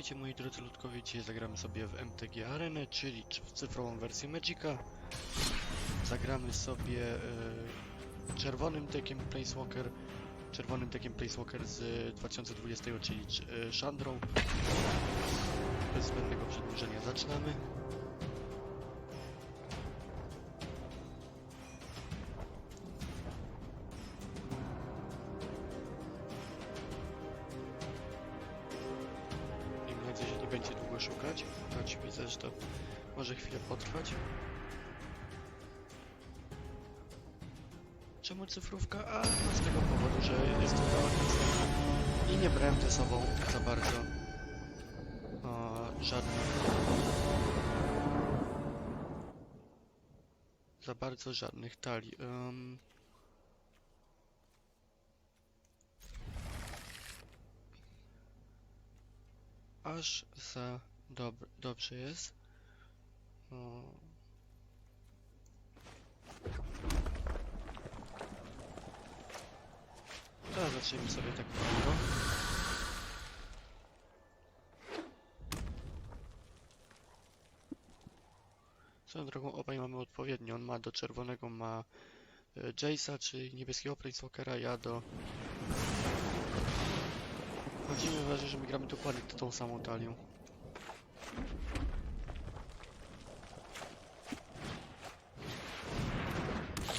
Witajcie moi drodzy ludkowie, dzisiaj zagramy sobie w MTG Arenę, czyli w cyfrową wersję Magica. Zagramy sobie e, czerwonym tekiem Placewalker, czerwonym tekiem Placewalker z 2020, czyli e, Chandrą. Bez zbędnego przedłużenia zaczynamy. Szukać, choć widzę, że to może chwilę potrwać. Czemu cyfrówka? A no z tego powodu, że jest to mała i nie brałem ze sobą za bardzo o, żadnych za bardzo żadnych talii. Ym, aż za dob dobrze jest. O. Teraz zacznijmy sobie tak mało. Swoją drogą obaj mamy odpowiednio. On ma do czerwonego ma e, Jace'a, czyli niebieskiego Planeswalkera, ja do... Chodzimy w razie, że my gramy dokładnie tą samą talią.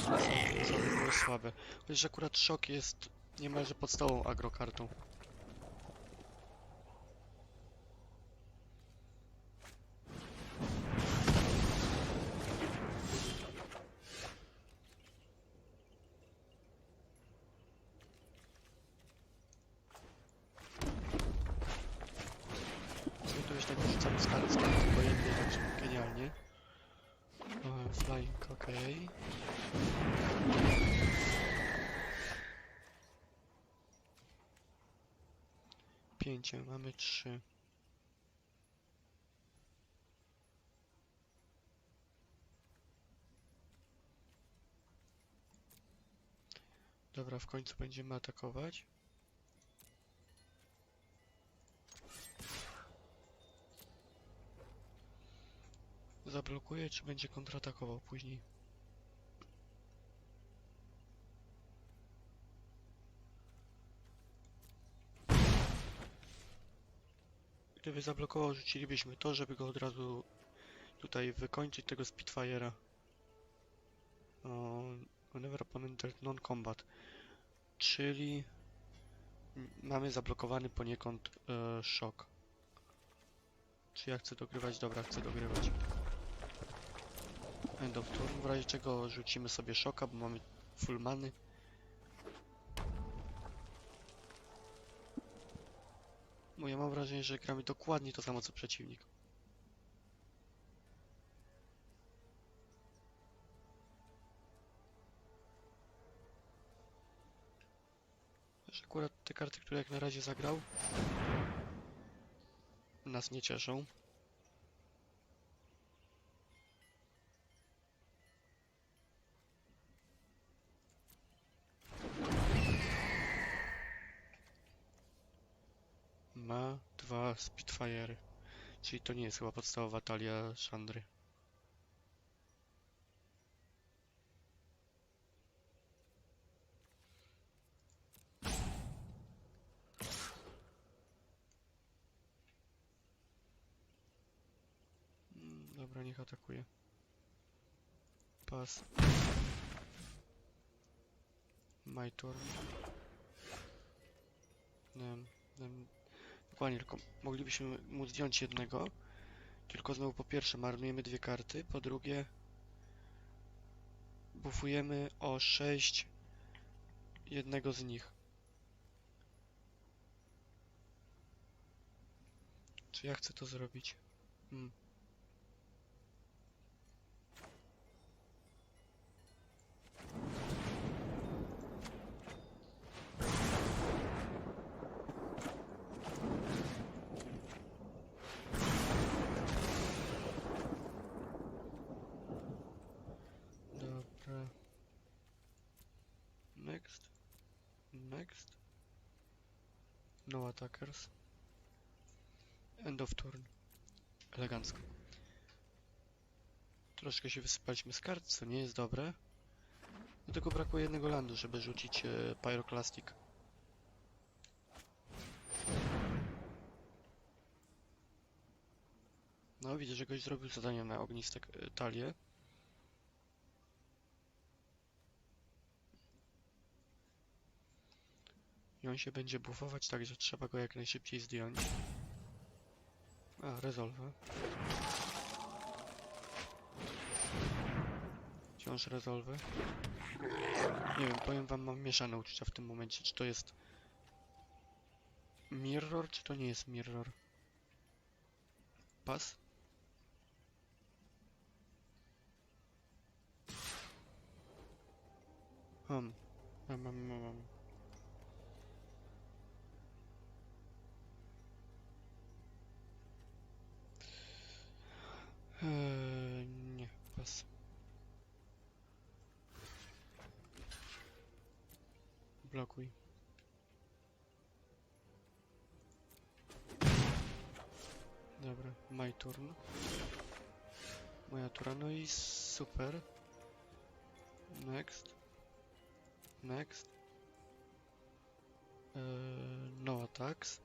Co było słabe. Chociaż akurat szok jest niemalże podstawą agrokartą. Już tak rzucamy z kart tylko jednej, także genialnie. Flying, okej. Pięcie, mamy trzy. Dobra, w końcu będziemy atakować. Zablokuje, czy będzie kontratakował później? Gdyby zablokował, rzucilibyśmy to, żeby go od razu tutaj wykończyć, tego Spitfire'a. Whenever opponent non-combat. Czyli mamy zablokowany poniekąd e, szok. Czy ja chcę dogrywać? Dobra, chcę dogrywać. End of turn, w razie czego rzucimy sobie szoka, bo mamy full many. Bo ja mam wrażenie, że gramy dokładnie to samo co przeciwnik. Że akurat te karty, które jak na razie zagrał, nas nie cieszą. Dwa Spitfire'y. Czyli to nie jest chyba podstawowa talia Chandry. Mm, Dobra, niech atakuje. Pas. My turn. Nem, nem. Dokładnie, tylko moglibyśmy mu zdjąć jednego. Tylko znowu po pierwsze marnujemy dwie karty, po drugie bufujemy o 6 jednego z nich. Czy ja chcę to zrobić? Hmm. Dobra. Next. Next. No attackers. End of turn. Elegancko. Troszkę się wysypaliśmy z kart, co nie jest dobre. Do tego brakuje jednego landu, żeby rzucić e. No, widzę, że goś zrobił zadanie na ogniste e, talie. I on się będzie buffować, także trzeba go jak najszybciej zdjąć. A, rezolwę. Wciąż rezolwę. Nie wiem, powiem wam, mam mieszane uczucia w tym momencie, czy to jest mirror, czy to nie jest mirror. Pas? Hmm. Mam, mam, mam, Blokuj. Dobra, my turn. Moja tura, no i super. Next. Next. Eee, no attacks.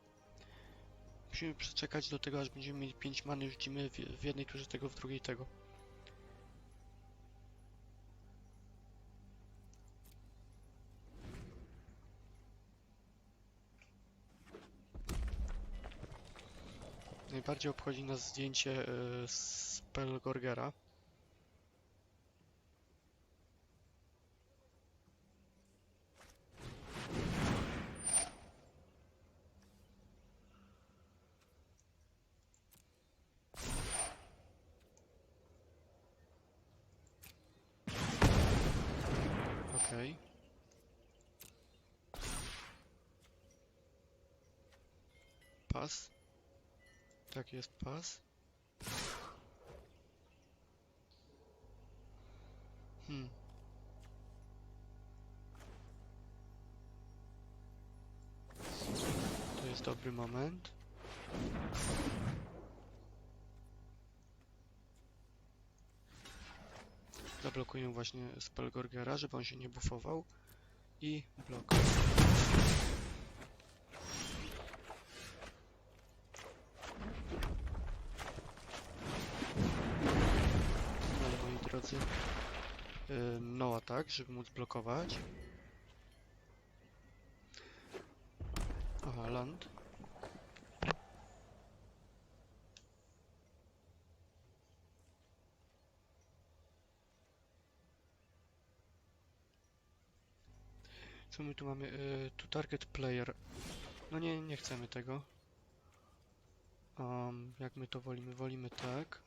Musimy przeczekać do tego, aż będziemy mieli 5 many, rzucimy w, w jednej turze tego, w drugiej tego. Najbardziej obchodzi nas zdjęcie y, Spellgorgera. Okej. Pas. Tak jest pas. Hmm. To jest dobry moment. Zablokuję właśnie Spellgorgera, żeby on się nie buffował. I blok. Ale moi drodzy, yy, no atak, żeby móc blokować. Aha, land. Co my tu mamy? Yy, tu target player. No nie, nie chcemy tego. Um, jak my to wolimy? Wolimy tak.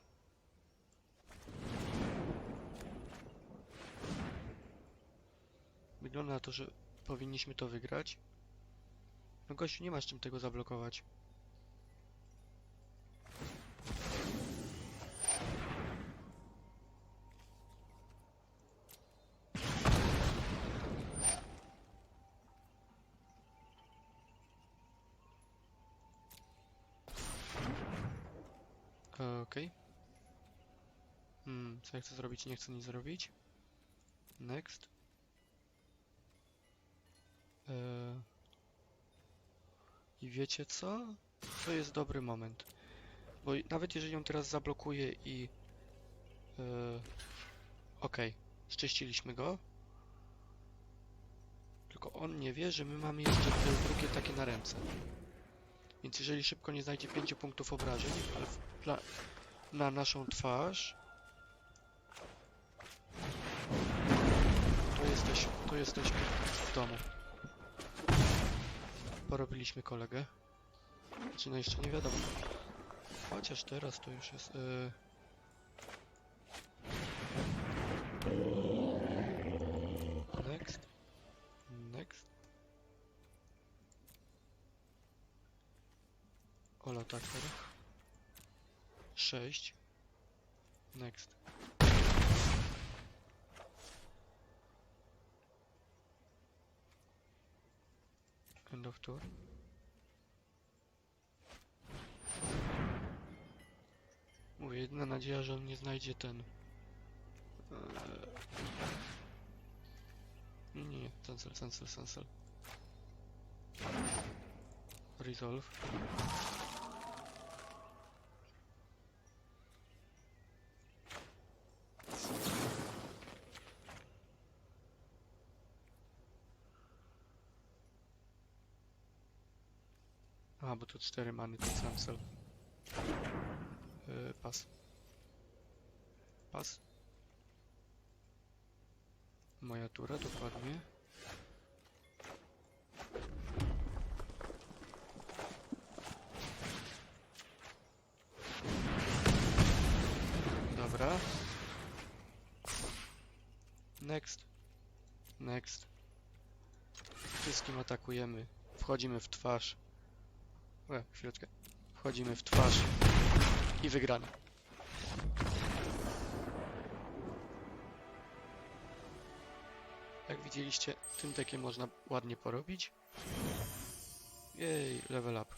Wygląda na to, że powinniśmy to wygrać. No gościu, nie masz czym tego zablokować. Okej. Hmm, co ja chcę zrobić? Nie chcę nic zrobić. Next. Eee, I wiecie co? To jest dobry moment. Bo nawet jeżeli on teraz zablokuje i... Eee, Okej, szczęściliśmy go. Tylko on nie wie, że my mamy jeszcze drugie takie na ręce. Więc jeżeli szybko nie znajdzie 5 punktów obrażeń, ale pla- na naszą twarz, to jesteś, to jesteśmy w domu. Porobiliśmy kolegę. Czy no jeszcze nie wiadomo. Chociaż teraz to już jest. Yy... Next. Next. Ola Tucker. 6. Next. do wczór. Mówię, jedna nadzieja, że on nie znajdzie ten... E, nie, nie, cancel, cancel, cancel. Resolve. A, bo tu cztery many, to cancel. Yy, pas. Pas. Moja tura, dokładnie. Dobra. Next. Next. Wszystkim atakujemy. Wchodzimy w twarz. E, chwileczkę. Wchodzimy w twarz. I wygrana. Jak widzieliście, tym tekiem można ładnie porobić. Jej, level up.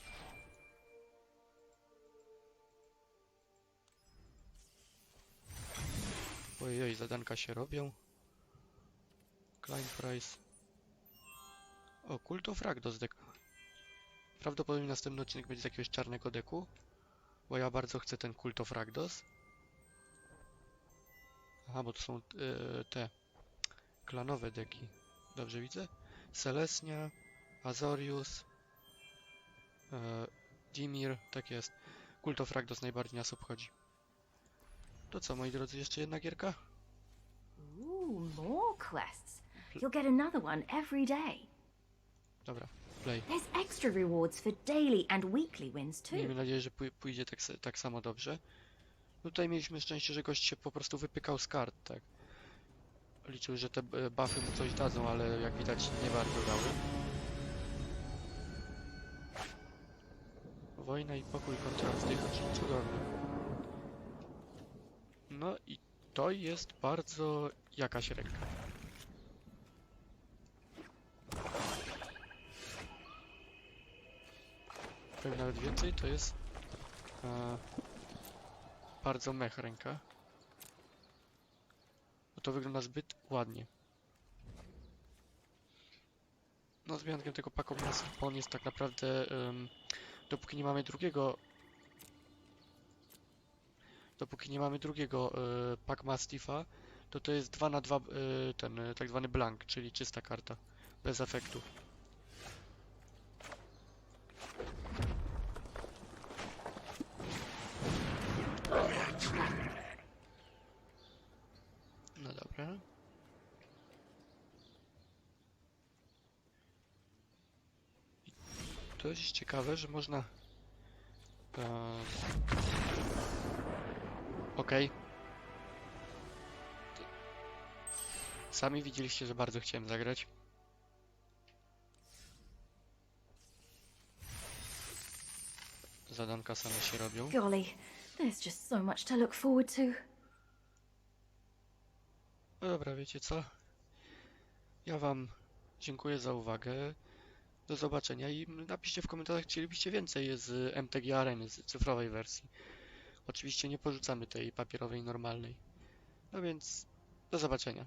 Ojej, zadanka się robią. Klein Price. O, Cult of Rakdos deck. Prawdopodobnie następny odcinek będzie z jakiegoś czarnego deku. Bo ja bardzo chcę ten Cult of Rakdos. Aha, bo to są e, te klanowe deki. Dobrze widzę? Selesnia, Azorius, e, Dimir, tak jest. Cult of Rakdos najbardziej nas obchodzi. To co, moi drodzy, jeszcze jedna gierka? Ooh, more quests. You'll get another one every day. Dobra, play. There's extra rewards for daily and weekly wins too. Miejmy nadzieję, że pój- pójdzie tak, se- tak samo dobrze. Tutaj mieliśmy szczęście, że gość się po prostu wypykał z kart, tak. Liczył, że te e, buffy mu coś dadzą, ale jak widać nie bardzo dały. Wojna i pokój kontra wzdychacz. Cudownie. No i to jest bardzo jakaś ręka. Powiem nawet więcej, to jest e, bardzo mech ręka. Bo to wygląda zbyt ładnie. No z wyjątkiem tego Paco Mastiff, on jest tak naprawdę, em, dopóki nie mamy drugiego dopóki nie mamy drugiego e, Pack Mastiffa, to to jest 2 na 2 e, ten e, tak zwany blank, czyli czysta karta, bez efektu. No dobra. I ciekawe, że można... E... Okej. To- Sami widzieliście, że bardzo chciałem zagrać. Zadanka same się robią. Golly, there's just so much to look forward to. No dobra, wiecie co? Ja wam dziękuję za uwagę. Do zobaczenia i napiszcie w komentarzach, chcielibyście więcej z MTG Areny, z cyfrowej wersji. Oczywiście nie porzucamy tej papierowej normalnej. No więc do zobaczenia.